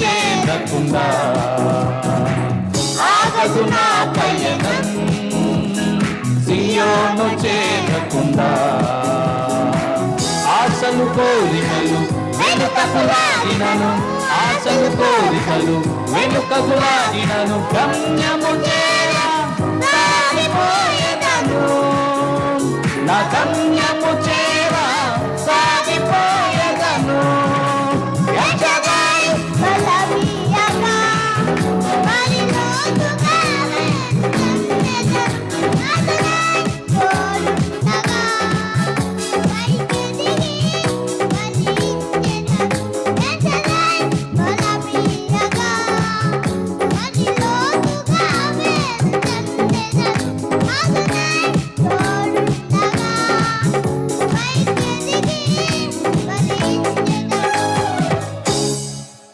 చేరకుండా ఆగదు నా పయనం సియోను చేరకుండా ఆశలు కోరికలు వెనుకకు లాగినను. ఆశలు కోరికలు వెనుకకు లాగినను. గమ్యము చేర నా గమ్యము చే